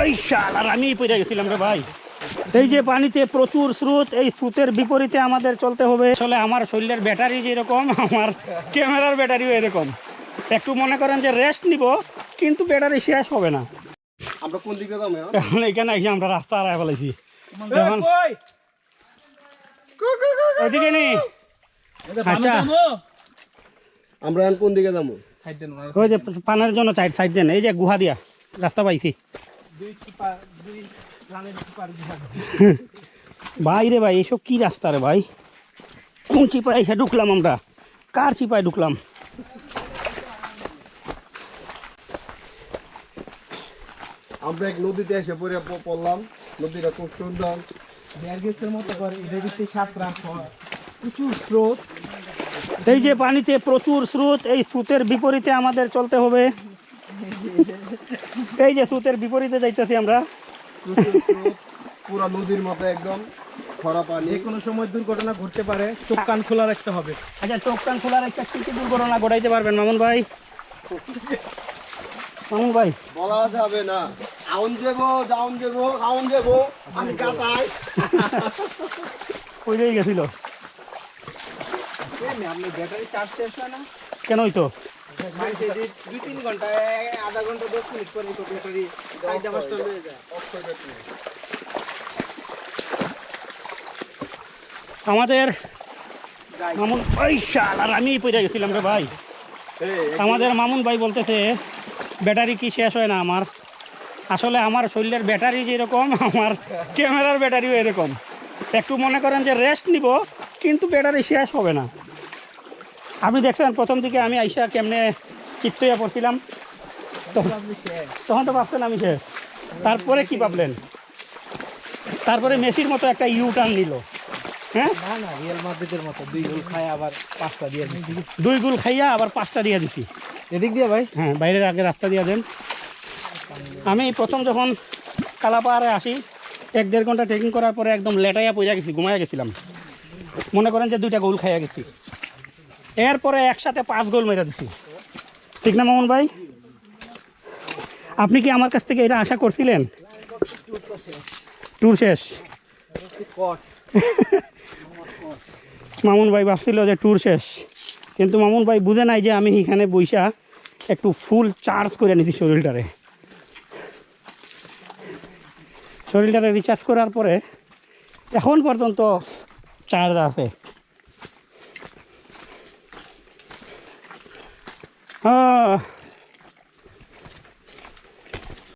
ওই শাল আর আমি পড়ে গেছিলাম রে ভাই। এই যে পানিতে প্রচুর স্রোত এই স্রোতের বিপরীতে আমাদের চলতে হবে। আসলে আমার শরীরের ব্যাটারি যেরকম আমার ক্যামেরার ব্যাটারিও এরকম। একটু মনে করেন যে রেস্ট নিব কিন্তু ব্যাটারি শেষ হবে না। আমরা কোন দিকে যাব এখন? এসে আমরা রাস্তা হারাই ফেলেছি। এখন ওইদিকে নি আচ্ছা। আমরা এখন কোন দিকে যাব? ওই যে পানের জন্য সাইড সাইড দেন। এই যে গুহা দিয়া রাস্তা পাইছি। ভাই রে ভাই এসব কি রাস্তা রে ভাই? কোন চিপায় এসে ঢুকলাম আমরা? কার চিপায় ঢুকলাম? আমরা এক নদীতে এসে পড়ে পড়লাম। নদীটা খুব সুন্দর। ব্যারগেসের মতো করে এটা দিচ্ছে প্রচুর স্রোত। এই যে পানিতে প্রচুর স্রোত এই স্রোতের বিপরীতে আমাদের চলতে হবে। এই যে স্রোতের বিপরীতে যাইতেছি আমরা। পুরা নদীর মতো একদম খরা পানি। যে কোনো সময় দুর্ঘটনা ঘটতে পারে চোখ কান খোলা রাখতে হবে। আচ্ছা চোখ কান খোলার একটা কি কি দুর্ঘটনা ঘটাইতে পারবেন মামুন ভাই? মামুন ভাই। বলা যাবে না। আউন যাব যাউন যাব আউন যাব আমি কাটাই। গেছিল। আপনি ব্যাটারি চার্জ শেষ হয় না? কেন হইতো? মানুষে যে দুই তিন ঘণ্টা আধা ঘণ্টা দশ মিনিট পরে তো ব্যাটারি যায়। আমাদের মামুন ওই শাল আর আমি পড়ে গেছিলাম রে ভাই। আমাদের মামুন ভাই বলতেছে ব্যাটারি কি শেষ হয় না আমার? আসলে আমার শরীরের ব্যাটারি যেরকম আমার ক্যামেরার ব্যাটারিও এরকম। একটু মনে করেন যে রেস্ট নিব কিন্তু ব্যাটারি শেষ হবে না। আপনি দেখছেন প্রথম দিকে আমি আইসা কেমনে চিত্ত হয়ে পড়ছিলাম। তখন তো ভাবছেন আমি শেষ। তারপরে কি ভাবলেন? তারপরে মেসির মতো একটা ইউ টার্ন নিল। হ্যাঁ? দুই গোল খায় আবার পাঁচটা দিয়ে দুই গুল খাইয়া আবার পাঁচটা দিয়ে দিছি। এদিক দিয়ে ভাই। হ্যাঁ বাইরের আগে রাস্তা দিয়ে দেন। আমি প্রথম যখন কালাপাহাড়ে আসি এক দেড় ঘণ্টা ট্রেকিং করার পরে একদম লেটাইয়া পইরা গেছি ঘুমাইয়া গেছিলাম। মনে করেন যে দুইটা গোল খাইয়া গেছি। এরপরে একসাথে পাঁচ গোল মেরে দিছি। ঠিক না, মামুন ভাই? আপনি কি আমার কাছ থেকে এটা আশা করছিলেন? ট্যুর শেষ। মামুন ভাই ভাবছিল যে ট্যুর শেষ। কিন্তু মামুন ভাই বুঝে নাই যে আমি এখানে বইসা একটু ফুল চার্জ করে নিছি শরীরটারে। শরীরটারে রিচার্জ করার পরে এখন পর্যন্ত চার্জ আছে। Ah.